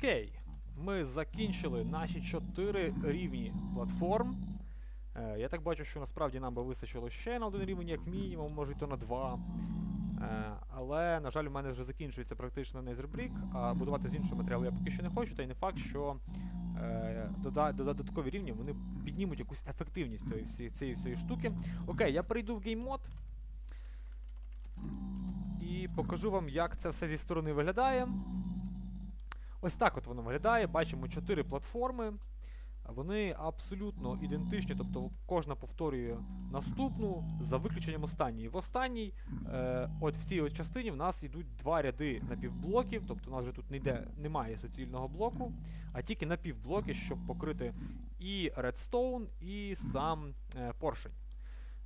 Окей. Ми закінчили наші чотири рівні платформ. Е, я так бачу, що насправді нам би вистачило ще на один рівень, як мінімум, може то на два. Е, але, на жаль, у мене вже закінчується практично Netherbrick, а будувати з іншого матеріалу я поки що не хочу, та й не факт, що е, дода- дода- додаткові рівні вони піднімуть якусь ефективність цієї, всі- цієї всієї штуки. Окей, я перейду в гейммод. І покажу вам, як це все зі сторони виглядає. Ось так от воно виглядає. Бачимо чотири платформи. Вони абсолютно ідентичні, тобто кожна повторює наступну за виключенням останньої. В останній, е, от в цій от частині в нас йдуть два ряди напівблоків, тобто у нас вже тут не йде, немає суцільного блоку, а тільки напівблоки, щоб покрити і редстоун, і сам е, поршень.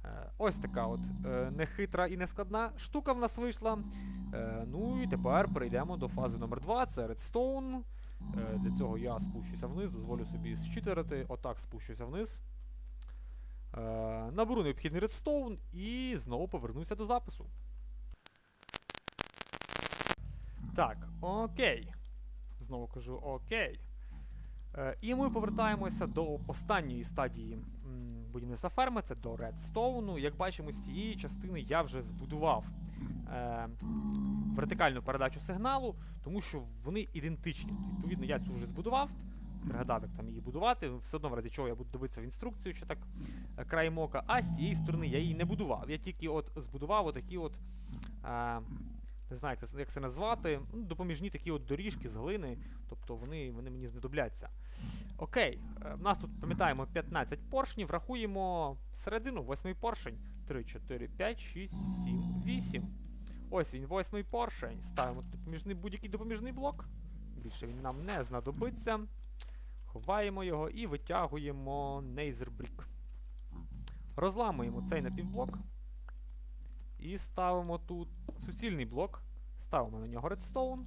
Е, Ось така от е, нехитра і нескладна штука в нас вийшла. Е, ну і тепер перейдемо до фази номер 2 це Redstone. Для цього я спущуся вниз, дозволю собі зчитерити. Отак спущуся вниз. Наберу необхідний Redstone і знову повернуся до запису. Так, окей. Знову кажу окей. І ми повертаємося до останньої стадії будівництва ферми, це до Redstone. Як бачимо, з цієї частини я вже збудував е, вертикальну передачу сигналу, тому що вони ідентичні. Відповідно, я цю вже збудував. Пригадав, як там її будувати. Все одно в разі чого я буду дивитися в інструкцію, чи так е, краєм ока. А з тієї сторони я її не будував. Я тільки от збудував отакі от. Е, не знаю, як це, назвати. Ну, допоміжні такі от доріжки з глини. Тобто вони, вони мені знадобляться. Окей, е, в нас тут пам'ятаємо 15 поршнів, рахуємо середину, восьмий поршень. 3, 4, 5, 6, 7, 8. Ось він, восьмий поршень. Ставимо допоміжний будь-який допоміжний блок. Більше він нам не знадобиться. Ховаємо його і витягуємо Нейзербрік. Розламуємо цей напівблок. І ставимо тут суцільний блок. Ставимо на нього редстоун.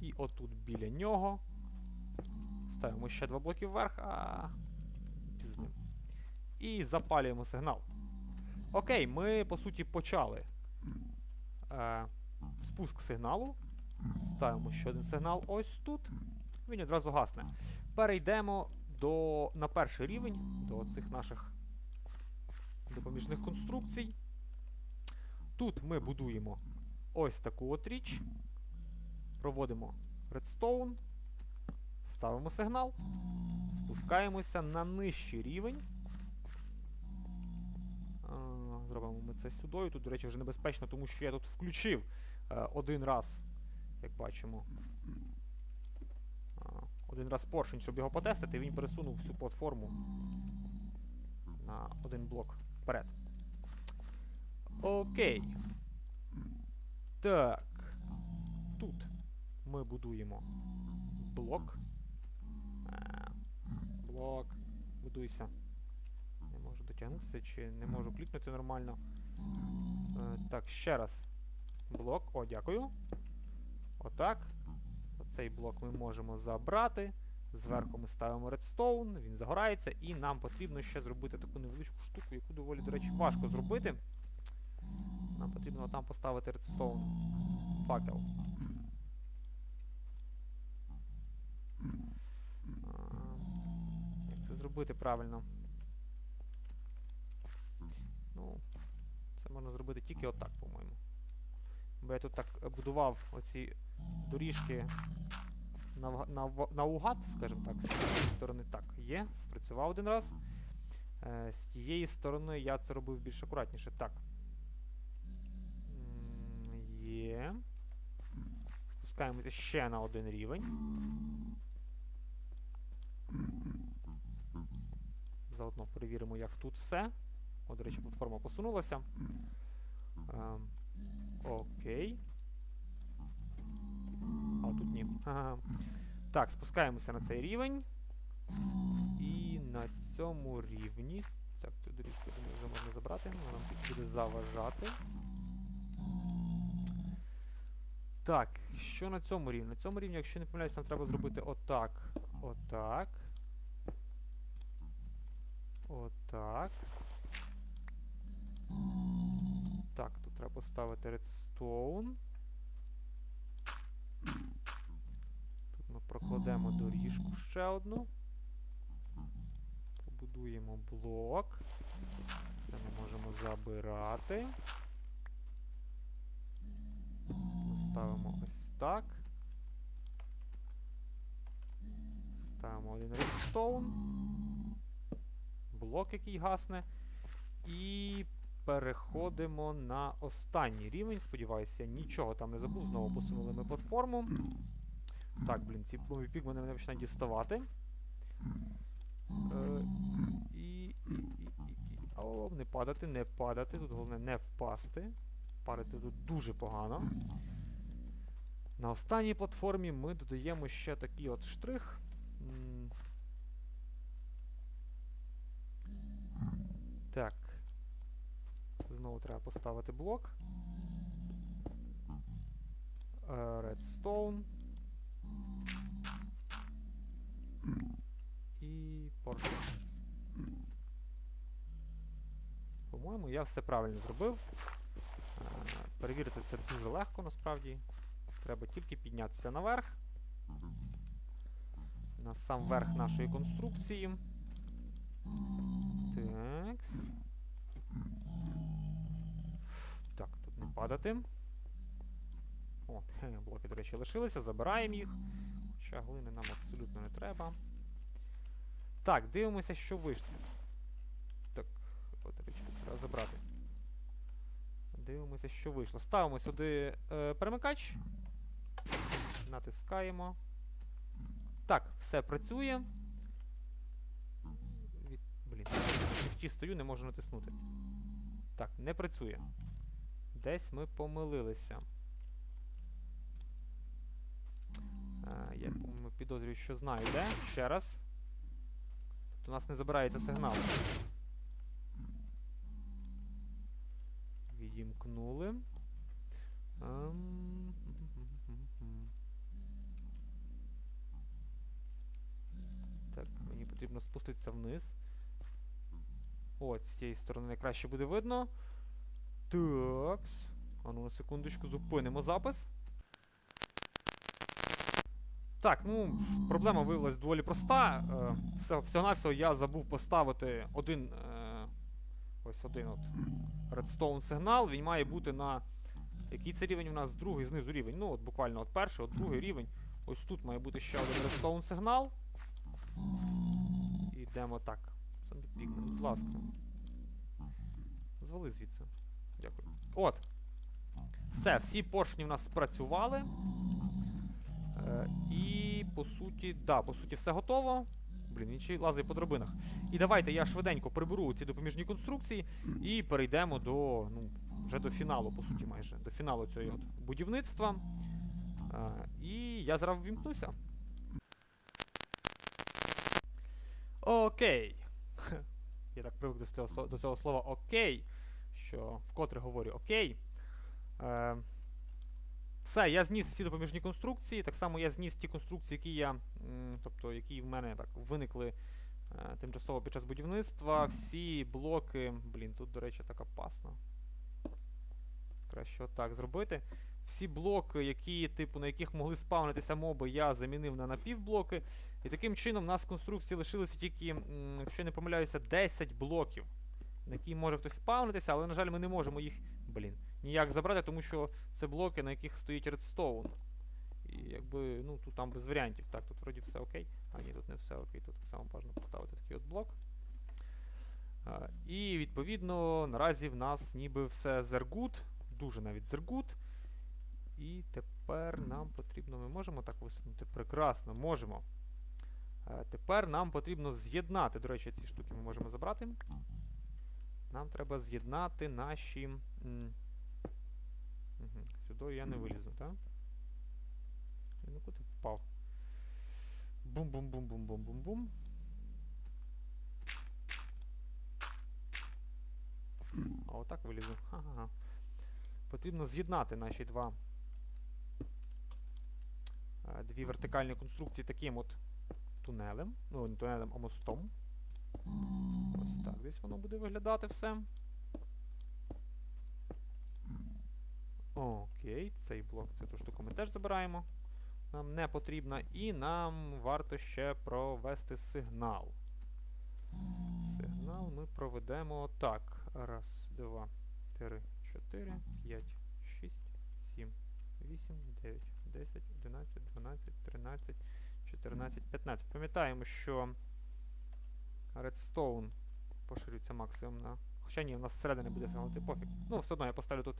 І отут біля нього. Ставимо ще два блоки вверх, а з ним. І запалюємо сигнал. Окей, ми по суті почали е, спуск сигналу. Ставимо ще один сигнал ось тут. Він одразу гасне. Перейдемо до, на перший рівень до цих наших допоміжних конструкцій. Тут ми будуємо ось таку от річ. Проводимо редстоун. Ставимо сигнал. Спускаємося на нижчий рівень. Зробимо ми це сюди. Тут, до речі, вже небезпечно, тому що я тут включив е, один раз, як бачимо. Один раз поршень, щоб його потестити, він пересунув всю платформу на один блок вперед. Окей. Так. Тут ми будуємо блок. А, блок. Будуйся. Не можу дотягнутися чи не можу клікнути нормально. Е, так, ще раз. Блок. О, дякую. Отак. Оцей блок ми можемо забрати. Зверху ми ставимо редстоун, він загорається, і нам потрібно ще зробити таку невеличку штуку, яку доволі, до речі, важко зробити. Нам потрібно там поставити редстоун факел. Як це зробити правильно? Ну, це можна зробити тільки отак, по-моєму. Бо я тут так будував оці доріжки нав- нав- наугад, скажімо так, з цієї сторони так, є, спрацював один раз. Е, з тієї сторони я це робив більш акуратніше. Так. Є. Спускаємося ще на один рівень. Заодно перевіримо, як тут все. О, до речі, платформа посунулася. Ем, окей. А тут ні. Ага. Так, спускаємося на цей рівень. І на цьому рівні. Так, я думаю, вже можна забрати. Вона нам тут буде заважати. Так, що на цьому рівні? На цьому рівні, якщо не помиляюсь, нам треба зробити отак. Отак. Отак. Так, тут треба поставити редстоун. Тут ми прокладемо доріжку ще одну. Побудуємо блок. Це ми можемо забирати. Ставимо ось так. Ставимо один редстоун. Блок, який гасне. І переходимо на останній рівень. Сподіваюся, я нічого там не забув. Знову посунули ми платформу. Так, блін, ці нові пігмени мене починають діставати. Е, і, і, і, і. О, не падати, не падати. Тут головне не впасти. Падати тут дуже погано. На останній платформі ми додаємо ще такий от штрих. Так. Знову треба поставити блок. Е, Redstone. І порт. По-моєму, я все правильно зробив. Е, Перевірити це дуже легко насправді. Треба тільки піднятися наверх. На сам верх нашої конструкції. Такс. Так, тут не падати. От, блоки, до речі, лишилися, забираємо їх. Хоча глини нам абсолютно не треба. Так, дивимося, що вийшло. Так, о, до речі, треба забрати. Дивимося, що вийшло. Ставимо сюди е, перемикач. Натискаємо. Так, все працює. Блін, в ті стою, не можу натиснути. Так, не працює. Десь ми помилилися. Е, я підозрюю, що знаю, де. Ще раз. Тобто у нас не забирається сигнал. Відімкнули. Ем, потрібно спуститися вниз. От, з цієї сторони найкраще буде видно. Такс. А ну на секундочку зупинимо запис. Так, ну, проблема виявилась доволі проста. Е, всього-навсього я забув поставити один. Е, ось один от редстоун сигнал. Він має бути на. Який це рівень у нас? Другий знизу рівень. Ну, от буквально от перший, от другий рівень. Ось тут має бути ще один редстоун сигнал. Йдемо так. Зомбі пігмен, будь ласка. Звали звідси. Дякую. От. Все, всі поршні в нас спрацювали. Е, і по суті, да, по суті, все готово. Блін, він ще лазить по драбинах. І давайте я швиденько приберу ці допоміжні конструкції і перейдемо до. ну, вже до фіналу, по суті, майже. До фіналу цього будівництва. Е, і я зараз ввімкнуся. Окей. Я так привик до цього, до цього слова окей, що вкотре говорю окей. Е, все, я зніс всі допоміжні конструкції. Так само я зніс ті конструкції, які я, тобто, які в мене так виникли е, тимчасово під час будівництва. Всі блоки. Блін, тут, до речі, так опасно. Краще отак зробити. Всі блоки, які, типу, на яких могли спавнитися моби, я замінив на напівблоки. І таким чином в нас в конструкції лишилося тільки, якщо не помиляюся, 10 блоків, на які може хтось спавнитися, але, на жаль, ми не можемо їх, блін, ніяк забрати, тому що це блоки, на яких стоїть редстоун. І якби, ну, тут там без варіантів. Так, тут вроді все окей. А ні, тут не все окей, тут так само бажано поставити такий от блок. А, і відповідно, наразі в нас ніби все зергут, дуже навіть зергут. І тепер нам потрібно. Ми можемо так висунути? Прекрасно, можемо. Е, тепер нам потрібно з'єднати. До речі, ці штуки ми можемо забрати. Нам треба з'єднати наші. Сюди я не вилізу, так? Ну куди впав? Бум-бум-бум-бум-бум-бум-бум. А отак вилізу. Ха-ха-ха. Потрібно з'єднати наші два. Дві вертикальні конструкції таким от тунелем. Ну, не тунелем, а мостом. Ось так. Десь воно буде виглядати все. Окей, цей блок, цю штуку ми теж забираємо. нам не потрібна, і нам варто ще провести сигнал. Сигнал ми проведемо так. Раз, два, три, чотири, п'ять, шість, сім, вісім, дев'ять, десять, одинадцять, дванадцять, тринадцять, чотирнадцять, п'ятнадцять. Пам'ятаємо, що Redstone поширюється максимум на. Хоча ні, у нас зсередини буде сигнал, ти пофіг. Ну, все одно я поставлю тут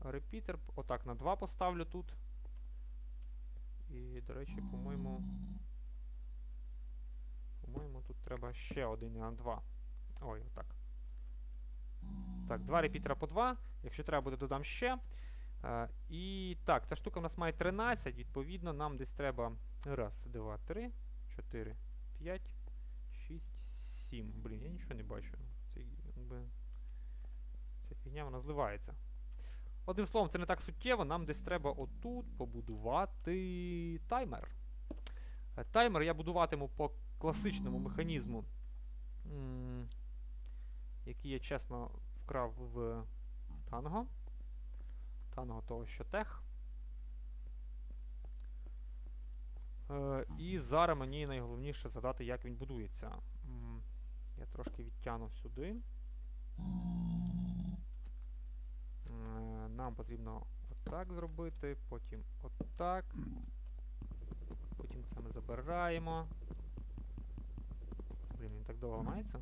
репітер. Отак на 2 поставлю тут. І, до речі, по-моєму. По-моєму, тут треба ще один на 2. Ой, отак. Так, два репітера по 2. Якщо треба буде, додам ще. І так, ця штука в нас має 13. Відповідно, нам десь треба. Раз, два, три, чотири, п'ять, шість, сім. Блін, я нічого не бачу. Це, якби, ця фігня вона зливається. Одним словом, це не так суттєво, нам десь треба отут побудувати таймер. Е, Таймер я будуватиму по класичному механізму, який я чесно вкрав в Танго. Танго того, що тех. Е, і зараз мені найголовніше задати, як він будується. Я трошки відтягну сюди. Е, Нам потрібно отак зробити, потім отак. Потім це ми забираємо. Блін, він так довго ламається.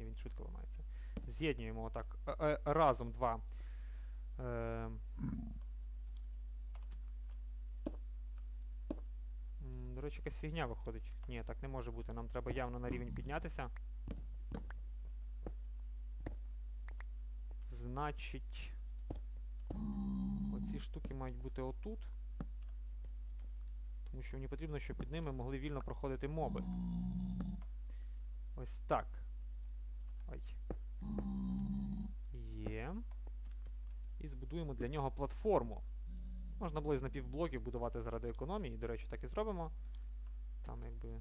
І він швидко ламається. З'єднуємо отак е, е, разом два. Е, До речі, якась фігня виходить. Ні, так не може бути. Нам треба явно на рівень піднятися. Значить. Оці штуки мають бути отут. Тому що мені потрібно, щоб під ними могли вільно проходити моби. Ось так. Ой. Є. І збудуємо для нього платформу. Можна було із напівблоків будувати заради економії. До речі, так і зробимо. Там якби.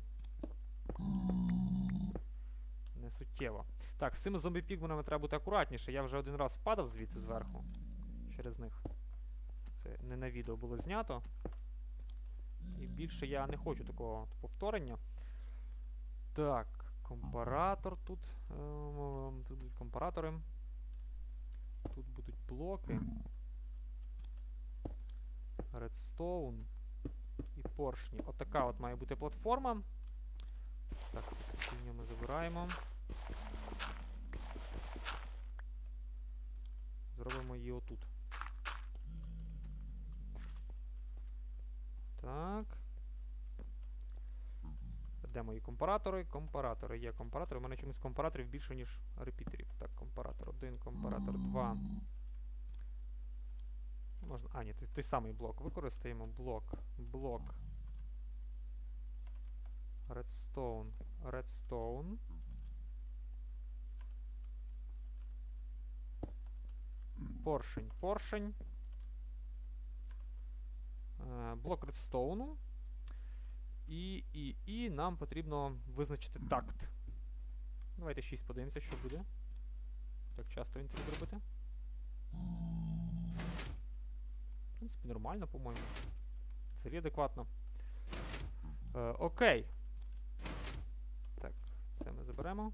Не суттєво. Так, з цими зомбі-пігменами треба бути акуратніше. Я вже один раз впадав звідси зверху. Через них. Це не на відео було знято. І більше я не хочу такого повторення. Так, компаратор тут. ем, Тут будуть компаратори. Тут будуть блоки. Редстоун і поршні. Отака от має бути платформа. Так, все ми забираємо. Зробимо її отут. Так. Де мої компаратори? Компаратори. Є компаратори. У мене чомусь компараторів більше, ніж репітерів. Так, компаратор 1, компаратор 2. Можна. А, ні, той, самий блок. Використаємо блок. Блок. Redstone. Redstone. Поршень. Поршень. Е, блок редстоуну. І, і, і нам потрібно визначити такт. Давайте 6 подивимося, що буде. Як часто він це буде робити. В принципі, нормально, по-моєму. Взагалі адекватно. Е, окей. Так, це ми заберемо.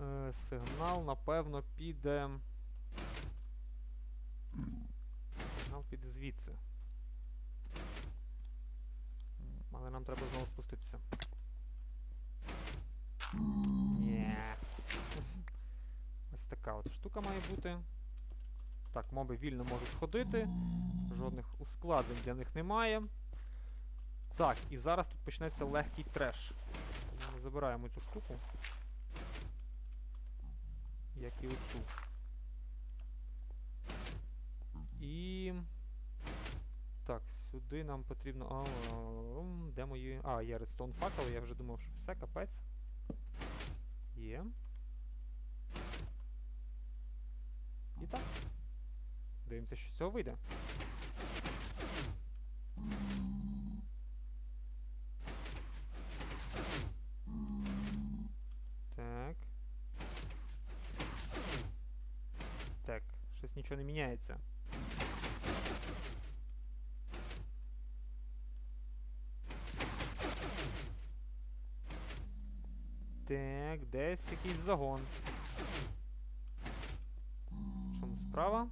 Е, сигнал, напевно, піде. Сигнал піде звідси. М, Але нам треба знову спуститися. Ні. Ось така от штука має бути. Так, моби вільно можуть ходити. Жодних ускладнень для них немає. Так, і зараз тут почнеться легкий треш. Тому ми забираємо цю штуку. Як і оцю. І. Так, сюди нам потрібно. А, де мої. А, є редстоун факел, я вже думав, що все, капець. Є. І так. Дивимося, що цього вийде. Так. Так, щось нічого не міняється. Так, десь якийсь загон. Чому справа?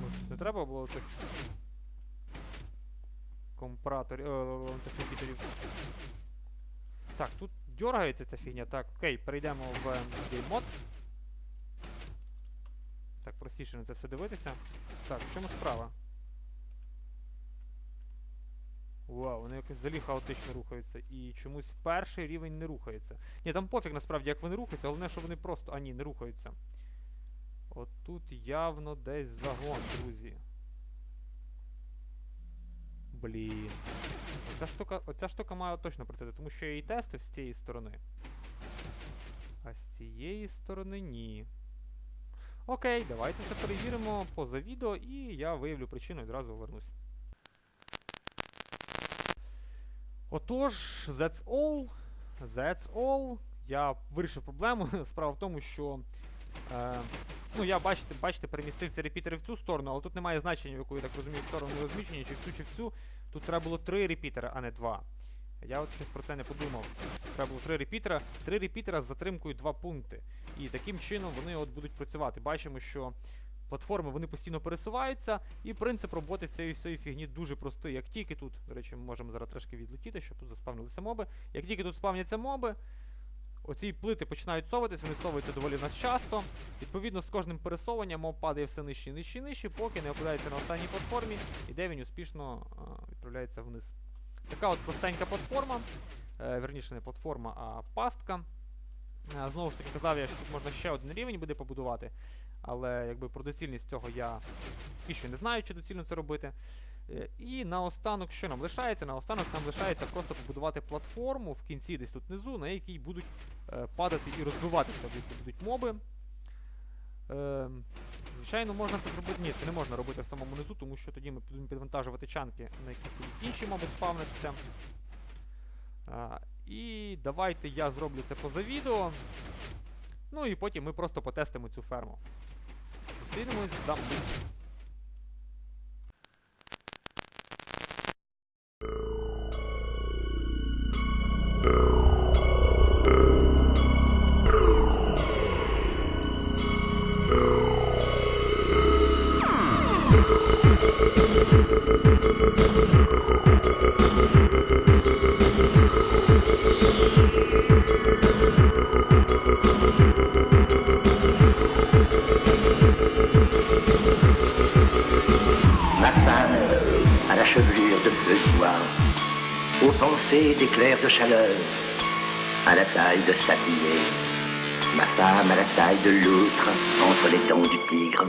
Може, не треба було цих компараторів. О, цих репітерів. Так, тут дергається ця фігня. Так, окей, перейдемо в гейммод. Так, простіше на це все дивитися. Так, в чому справа? Вау, вони якось взагалі хаотично рухаються. І чомусь перший рівень не рухається. Ні, там пофіг насправді, як вони рухаються, головне, що вони просто. А ні, не рухаються. От тут явно десь загон, друзі. Блін. Оця штука, оця штука має точно працювати, тому що я її тестив з цієї сторони. А з цієї сторони ні. Окей, давайте це перевіримо поза відео і я виявлю причину і одразу повернусь. Отож, that's all. That's all. Я вирішив проблему. Справа в тому, що. Е, ну, я бачите, бачите, перемістив ці репітери в цю сторону, але тут немає значення, в яку я так розумію, сторону вони розміщені, чи в цю, чи в цю. Тут треба було три репітери, а не два. Я от щось про це не подумав. Треба було три репітера, три репітера з затримкою 2 пункти. І таким чином вони от будуть працювати. Бачимо, що платформи вони постійно пересуваються, і принцип роботи цієї всієї фігні дуже простий. Як тільки тут, до речі, ми можемо зараз трошки відлетіти, щоб тут заспавнилися моби. Як тільки тут спавняться моби, оці плити починають соватись, вони соваються доволі нас часто. Відповідно, з кожним пересовуванням моб падає все нижче, нижче, нижче, поки не опиляється на останній платформі, і де він успішно а, відправляється вниз. Така от простенька платформа. Е, верніше, не платформа, а пастка. Е, Знову ж таки, казав я, що тут можна ще один рівень буде побудувати. Але якби про доцільність цього я і ще не знаю, чи доцільно це робити. Е, І наостанок, що нам лишається? Наостанок нам лишається просто побудувати платформу в кінці, десь тут внизу, на якій будуть падати і розбиватися будуть моби. Е, звичайно, можна це зробити. Ні, це не можна робити в самому низу, тому що тоді ми будемо підвантажувати чанки, на які будуть інші моби спавнитися. Е, і давайте я зроблю це поза відео. Ну і потім ми просто потестимо цю ферму. Зустрінемось за мить. Chaleur, à la taille de sablier. Ma femme à la taille de loutre, entre les dents du tigre.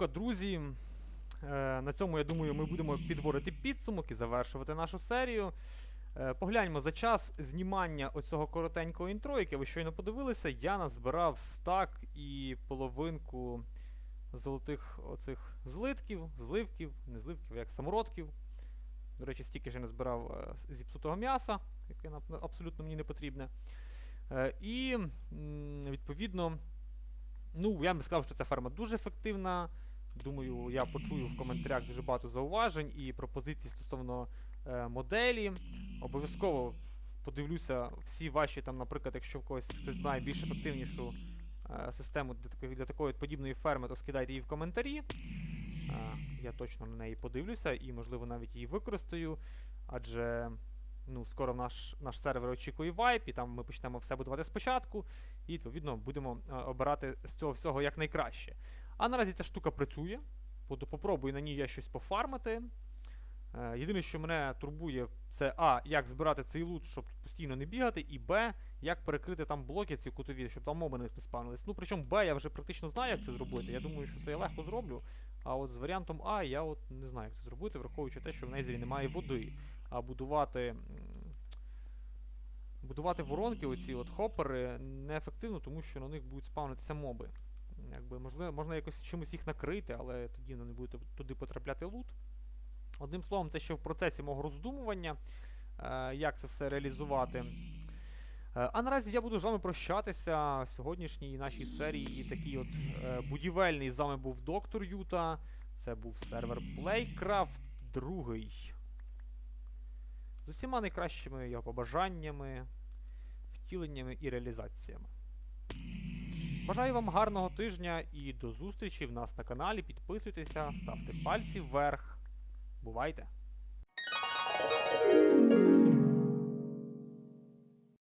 Штука, друзі. Е, на цьому, я думаю, ми будемо підводити підсумок і завершувати нашу серію. Е, погляньмо за час знімання оцього коротенького інтро, яке ви щойно подивилися. Я назбирав стак і половинку золотих оцих злитків, зливків, не зливків, як самородків. До речі, стільки ж не збирав е, зіпсутого м'яса, яке абсолютно мені не потрібне. І відповідно, ну, я би сказав, що ця ферма дуже ефективна. Думаю, я почую в коментарях дуже багато зауважень і пропозицій стосовно е, моделі. Обов'язково подивлюся всі ваші, там, наприклад, якщо в когось хтось знає більш ефективнішу е, систему для такої, для такої подібної ферми, то скидайте її в коментарі. Е, я точно на неї подивлюся і, можливо, навіть її використаю. Адже ну, скоро наш, наш сервер очікує вайп, і там ми почнемо все будувати спочатку, і відповідно будемо е, обирати з цього всього як найкраще. А наразі ця штука працює. Попробую на ній я щось пофармити. Е, єдине, що мене турбує, це А, як збирати цей лут, щоб постійно не бігати, і Б, як перекрити там блоки ці кутові, щоб там моби не спавнились. Ну, причому Б я вже практично знаю, як це зробити. Я думаю, що це я легко зроблю. А от з варіантом А я от не знаю, як це зробити, враховуючи те, що в Незері немає води. А будувати. Будувати воронки, оці от хопери, неефективно, тому що на них будуть спавнитися моби. Якби, можливо, можна якось чимось їх накрити, але тоді ну, не буде туди потрапляти лут. Одним словом, це ще в процесі мого роздумування, е, як це все реалізувати. Е, А наразі я буду з вами прощатися в сьогоднішній нашій серії. І такий от е, будівельний з вами був доктор Юта. Це був сервер Playcraft 2. З усіма найкращими його побажаннями, втіленнями і реалізаціями. Бажаю вам гарного тижня і до зустрічі в нас на каналі. Підписуйтеся, ставте пальці вверх. Бувайте!